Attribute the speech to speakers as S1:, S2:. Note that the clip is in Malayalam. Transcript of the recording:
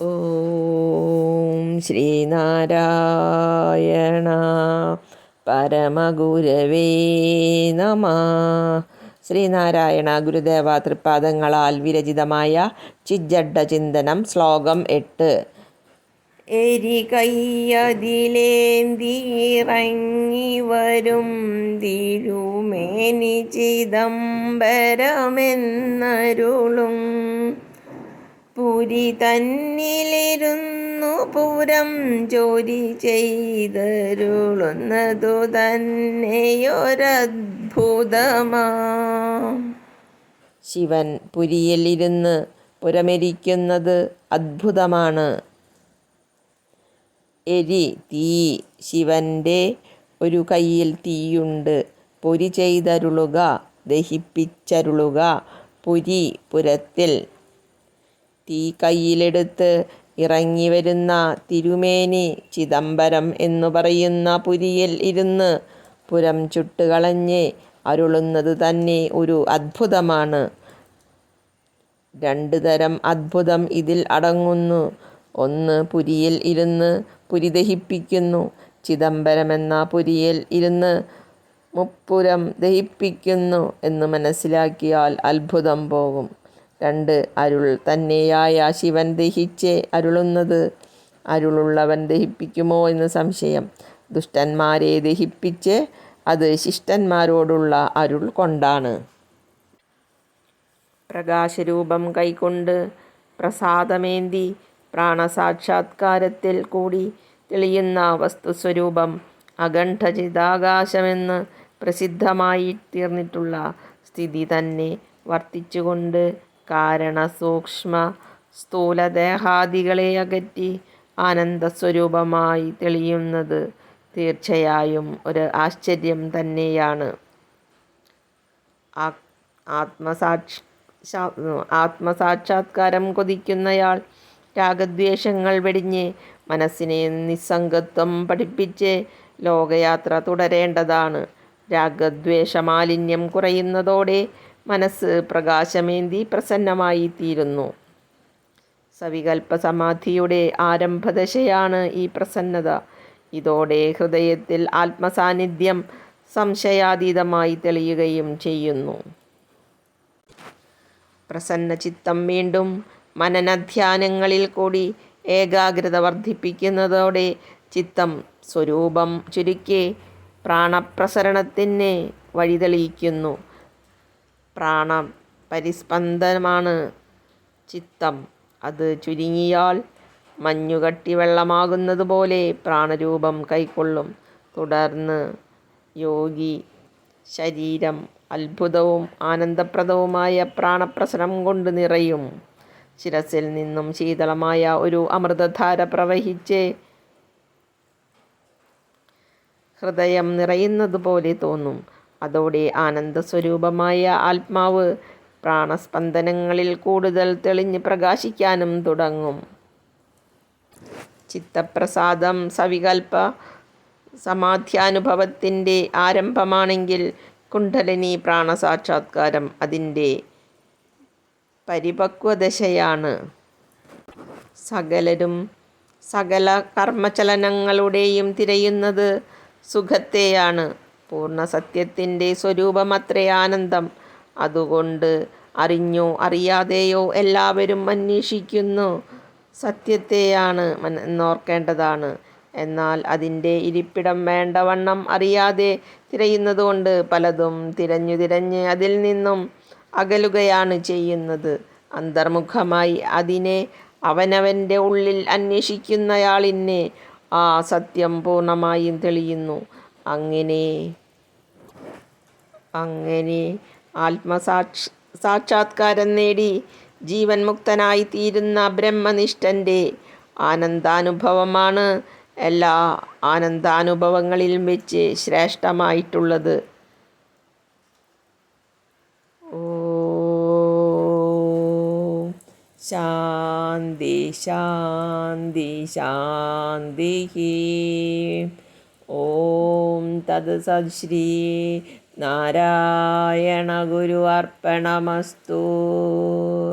S1: ഓം ശ്രീനാരായണ പരമഗുരവേ നമ. ശ്രീനാരായണ ഗുരുദേവ തൃപ്പാദങ്ങളാൽ വിരചിതമായ ചിജ്ജഡ ചിന്തനം ശ്ലോകം എട്ട്. എരി കയ്യതിലേന്തിറങ്ങി വരും തിരുമേനി ചിദംബരമെന്നരുളും പുരി തന്നിലിരുന്നു പൂരം ജോലി ചെയ്തരുളുന്നതു തന്നെയൊരദ്ഭുതമാ ശിവൻ പുരിയിലിരുന്ന് പുരമരിക്കുന്നത് അദ്ഭുതമാണ് എരി തീ ശിവന്റെ ഒരു കയ്യിൽ തീയുണ്ട്. പൊരി ചെയ്തരുളുക ദഹിപ്പിച്ചരുളുക പുരി പുരത്തിൽ തീ കയ്യിലെടുത്ത് ഇറങ്ങി വരുന്ന തിരുമേനി ചിദംബരം എന്നു പറയുന്ന പുരിയിൽ ഇരുന്ന് പുരം ചുട്ടുകളഞ്ഞ് അരുളുന്നത് തന്നെ ഒരു അത്ഭുതമാണ്. രണ്ട് തരം അത്ഭുതം ഇതിൽ അടങ്ങുന്നു. ഒന്ന് പുരിയിൽ ഇരുന്ന് പുരി ദഹിപ്പിക്കുന്നു. ചിദംബരം എന്ന പുരിയിൽ ഇരുന്ന് മുപ്പുരം ദഹിപ്പിക്കുന്നു എന്ന് മനസ്സിലാക്കിയാൽ അത്ഭുതം പോകും. രണ്ട് അരുൾ തന്നെയായ ശിവൻ ദഹിച്ച് അരുളുന്നത്. അരുളുള്ളവൻ ദഹിപ്പിക്കുമോ എന്ന് സംശയം. ദുഷ്ടന്മാരെ ദഹിപ്പിച്ച് അത് ശിഷ്ടന്മാരോടുള്ള അരുൾ കൊണ്ടാണ്. പ്രകാശരൂപം കൈകൊണ്ട് പ്രസാദമേന്തി പ്രാണസാക്ഷാത്കാരത്തിൽ കൂടി തെളിയുന്ന വസ്തുസ്വരൂപം അഖണ്ഡചിതാകാശമെന്ന് പ്രസിദ്ധമായി തീർന്നിട്ടുള്ള സ്ഥിതി തന്നെ വർത്തിച്ചുകൊണ്ട് കാരണ സൂക്ഷ്മ സ്ഥൂലദേഹാദികളെ അകറ്റി ആനന്ദസ്വരൂപമായി തെളിയുന്നത് തീർച്ചയായും ഒരു ആശ്ചര്യം തന്നെയാണ്. ആത്മസാക്ഷ ആത്മസാക്ഷാത്കാരം കൊതിക്കുന്നയാൾ രാഗദ്വേഷങ്ങൾ വെടിഞ്ഞ് മനസ്സിനെ നിസ്സംഗത്വം പഠിപ്പിച്ച് ലോകയാത്ര തുടരേണ്ടതാണ്. രാഗദ്വേഷ മാലിന്യം കുറയുന്നതോടെ മനസ്സ് പ്രകാശമേന്തി പ്രസന്നമായി തീരുന്നു സവികൽപ്പ സമാധിയുടെ ആരംഭദശയാണ് ഈ പ്രസന്നത. ഇതോടെ ഹൃദയത്തിൽ ആത്മസാന്നിധ്യം സംശയാതീതമായി തെളിയുകയും ചെയ്യുന്നു. പ്രസന്ന ചിത്തം വീണ്ടും മനനധ്യാനങ്ങളിൽ കൂടി ഏകാഗ്രത വർദ്ധിപ്പിക്കുന്നതോടെ ചിത്തം സ്വരൂപം ചുരുക്കി പ്രാണപ്രസരണത്തിന് വഴിതെളിയിക്കുന്നു. പ്രാണ. പരിസ്പന്ദനമാണ് ചിത്തം. അത് ചുരുങ്ങിയാൽ മഞ്ഞുകട്ടി വെള്ളമാകുന്നത് പോലെ പ്രാണരൂപം കൈക്കൊള്ളും. തുടർന്ന് യോഗി ശരീരം അത്ഭുതവും ആനന്ദപ്രദവുമായ പ്രാണപ്രസരം കൊണ്ട് നിറയും. ശിരസിൽ നിന്നും ശീതളമായ ഒരു അമൃതധാര പ്രവഹിച്ച് ഹൃദയം നിറയുന്നത് പോലെ തോന്നും. അതോടെ ആനന്ദസ്വരൂപമായ ആത്മാവ് പ്രാണസ്പന്ദനങ്ങളിൽ കൂടുതൽ തെളിഞ്ഞ് പ്രകാശിക്കാനും തുടങ്ങും. ചിത്തപ്രസാദം സവികൽപ്പ സമാധ്യാനുഭവത്തിന്റെ ആരംഭമാണെങ്കിൽ കുണ്ഡലിനി പ്രാണസാക്ഷാത്കാരം അതിന്റെ പരിപക്വദശയാണ്. സകലരും സകല കർമ്മചലനങ്ങളുടെയും തിരയുന്നത് സുഖത്തെയാണ്. പൂർണ സത്യത്തിന്റെ സ്വരൂപമത്രേ ആനന്ദം. അതുകൊണ്ട് അറിഞ്ഞോ അറിയാതെയോ എല്ലാവരും അന്വേഷിക്കുന്നു. സത്യത്തെയാണ് എന്നോർക്കേണ്ടതാണ്. എന്നാൽ അതിന്റെ ഇരിപ്പിടം വേണ്ടവണ്ണം അറിയാതെ തിരയുന്നതുകൊണ്ട് പലതും തിരഞ്ഞു തിരഞ്ഞ് അതിൽ നിന്നും അകലുകയാണ് ചെയ്യുന്നത്. അന്തർമുഖമായി അതിനെ അവനവന്റെ ഉള്ളിൽ അന്വേഷിക്കുന്നയാളിനെ ആ സത്യം പൂർണമായും തെളിയുന്നു. അങ്ങനെ. അങ്ങനെ. ആത്മസാക്ഷ സാക്ഷാത്കാരം നേടി ജീവൻ മുക്തനായി തീരുന്ന ബ്രഹ്മനിഷ്ഠന്റെ ആനന്ദാനുഭവമാണ് എല്ലാ ആനന്ദാനുഭവങ്ങളിലും വെച്ച് ശ്രേഷ്ഠമായിട്ടുള്ളത്. ഓ ശാന്തി ശാന്തി ശാന്തി ഓം തത് സശ്രീ നാരായണ ഗുരു അർപ്പണമസ്തു. ഓ